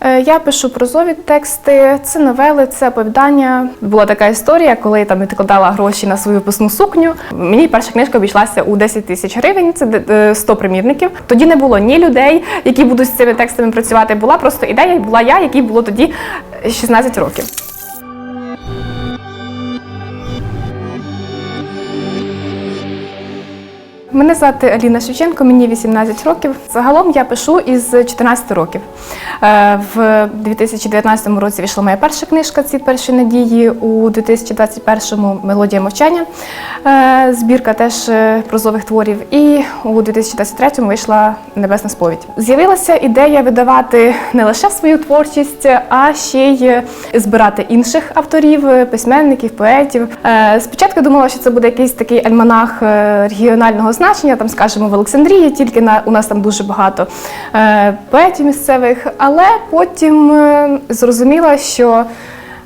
Е, Я пишу прозові тексти, це новели, це оповідання. Була така історія, коли там відкладала гроші на свою випускну сукню. Мені перша книжка обійшлася у 10 тисяч гривень. Це де- е, 100 примірників. Тоді не було ні людей, які будуть з цими текстами працювати. Була просто ідея, була я, якій було тоді 16 років. Мене звати Аліна Шевченко, мені 18 років. Загалом я пишу із 14 років. Е, В 2019 році вийшла моя перша книжка Ці перші надії. У 2021-му Мелодія мовчання. Е, Збірка теж е, прозових творів. І у 2023-му вийшла Небесна сповідь. З'явилася ідея видавати не лише свою творчість, а ще й збирати інших авторів, письменників, поетів. Спочатку думала, що це буде якийсь такий альманах регіонального значення, там, скажімо, в Олександрії, тільки на у нас там дуже багато е, поетів місцевих. Але потім е, зрозуміла, що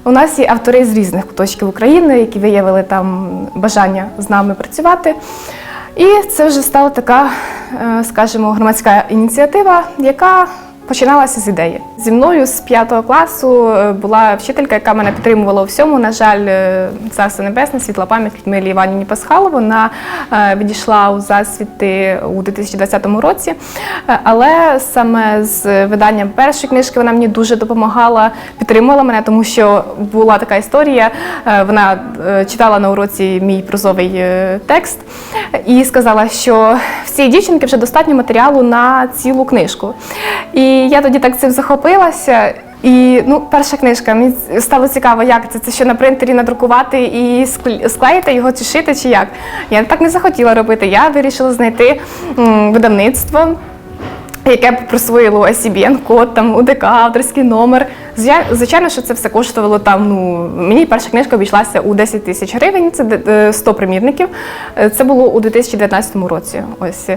у нас є автори з різних куточків України, які виявили там бажання з нами працювати. І це вже стала така, е, скажімо, громадська ініціатива, яка починалася з ідеї. Зі мною з п'ятого класу е, була вчителька, яка мене підтримувала у всьому. На жаль, е, царство небесне, світла пам'ять Людмилі Іванівні Пасхалу. Вона е, відійшла у засвіти у 2020 році. Але саме з виданням першої книжки вона мені дуже допомагала, підтримувала мене, тому що була така історія. Вона читала на уроці мій прозовий текст і сказала, що в цій дівчинки вже достатньо матеріалу на цілу книжку. І я тоді так цим захопилася. І ну, перша книжка, мені стало цікаво, як це, це що на принтері надрукувати і скле- склеїти його чи шити, чи як. Я так не захотіла робити. Я вирішила знайти видавництво, яке б присвоїло ICBN код, там УДК, авторський номер. Звичайно, що це все коштувало там. Ну мені перша книжка обійшлася у 10 тисяч гривень. Це е, 100 примірників. Е, Це було у 2019 році. Ось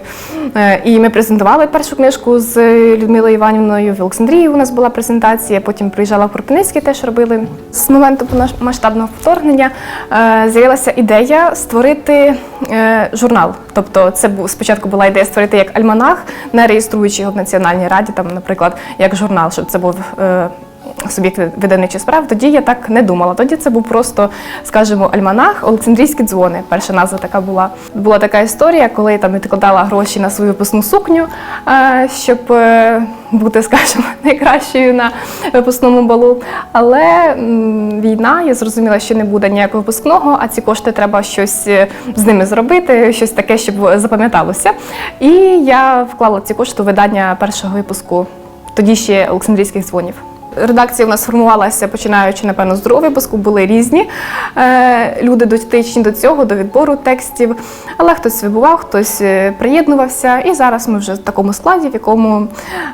Е, і ми презентували першу книжку з Людмилою Іванівною в Олександрії. У нас була презентація. Потім приїжджала в Кропивницький, теж робили. З моменту повномасштабного вторгнення е, з'явилася ідея створити е, журнал. Тобто, це був спочатку була ідея створити як альманах, не реєструючи його в Національній раді, там, наприклад, як журнал, щоб це був. Суб'єкт видавничих справ, тоді я так не думала. Тоді це був просто, скажімо, альманах, Олександрійські дзвони. Перша назва така була. Була така історія, коли я там відкладала гроші на свою випускну сукню, е, щоб е, бути, скажімо, найкращою на випускному балу. Але війна, я зрозуміла, що не буде ніякого випускного, а ці кошти треба щось е, з ними зробити, щось таке, щоб запам'яталося. І я вклала ці кошти у видання першого випуску, тоді ще Олександрійських дзвонів. Редакція в нас формувалася починаючи, напевно, з другого випуску, були різні е, люди дотичні до цього, до відбору текстів. Але хтось вибував, хтось е, приєднувався. І зараз ми вже в такому складі, в якому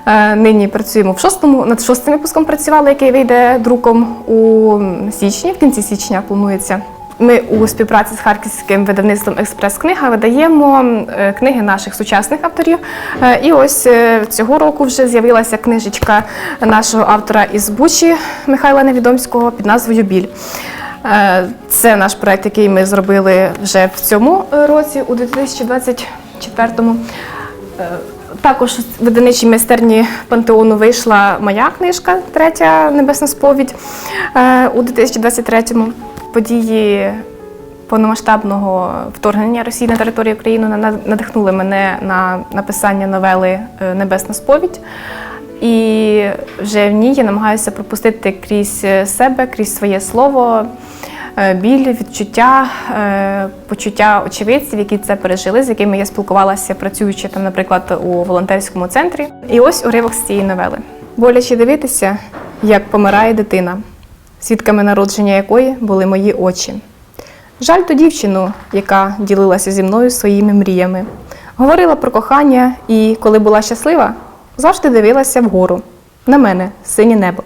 е, нині працюємо в шостому, над шостим випуском працювали, який вийде друком у січні, в кінці січня планується. Ми у співпраці з харківським видавництвом Експрес-книга видаємо е, книги наших сучасних авторів. Е, І ось е, цього року вже з'явилася книжечка нашого автора із Бучі Михайла Невідомського під назвою Біль. Це наш проект, який ми зробили вже в цьому році, у 2024-му. Е, Також в видавничій майстерні пантеону вийшла моя книжка, третя небесна сповідь у 2023-му. Події повномасштабного вторгнення Росії на територію України надихнули мене на написання новели е, Небесна сповідь. І вже в ній я намагаюся пропустити крізь е, себе, крізь своє слово е, біль, відчуття, почуття очевидців, які це пережили, з якими я спілкувалася, працюючи там, наприклад, у волонтерському центрі. І ось уривок з цієї новели. Боляче дивитися, як помирає дитина, свідками народження якої були мої очі. Жаль ту дівчину, яка ділилася зі мною своїми мріями, говорила про кохання і, коли була щаслива, завжди дивилася вгору, на мене, синє небо.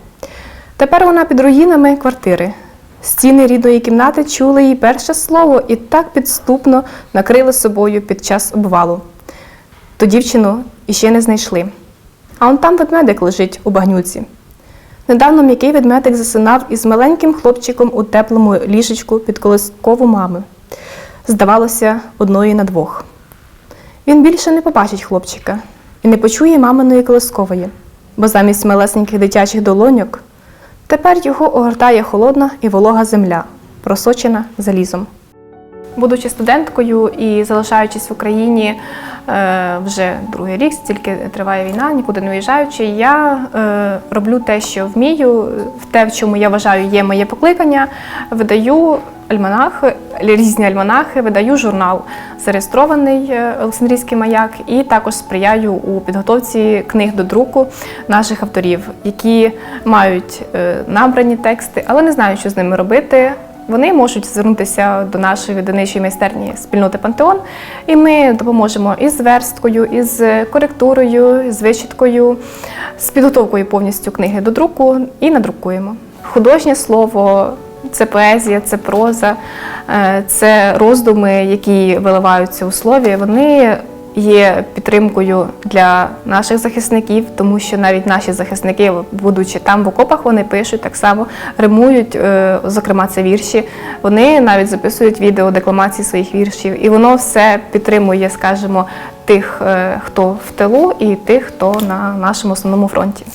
Тепер вона під руїнами квартири. Стіни рідної кімнати чули її перше слово і так підступно накрили собою під час обвалу. Ту дівчину іще не знайшли. А он там ведмедик лежить у багнюці. Недавно м'який ведмедик засинав із маленьким хлопчиком у теплому ліжечку під колискову мами. Здавалося, одної на двох. Він більше не побачить хлопчика і не почує маминої колискової. бо замість малесеньких дитячих долоньок тепер його огортає холодна і волога земля, просочена залізом. Будучи студенткою і залишаючись в Україні е, вже другий рік, стільки триває війна, нікуди не виїжджаючи, я е, роблю те, що вмію, в те, в чому я вважаю, є моє покликання. Видаю альманахи, різні альманахи, видаю журнал, зареєстрований е, Олександрійський маяк, і також сприяю у підготовці книг до друку наших авторів, які мають набрані тексти, але не знають, що з ними робити. Вони можуть звернутися до нашої видавничої майстерні спільноти Пантеон, і ми допоможемо із зверсткою, із коректурою, з вичіткою, з підготовкою повністю книги до друку і надрукуємо. Художнє слово це поезія, це проза, е, це роздуми, які виливаються у слові. Вони є підтримкою для наших захисників, тому що навіть наші захисники, будучи там в окопах, вони пишуть так само, римують, е, зокрема, це вірші. Вони навіть записують відео декламації своїх віршів, і воно все підтримує, скажімо, тих, е, хто в тилу, і тих, хто на нашому основному фронті.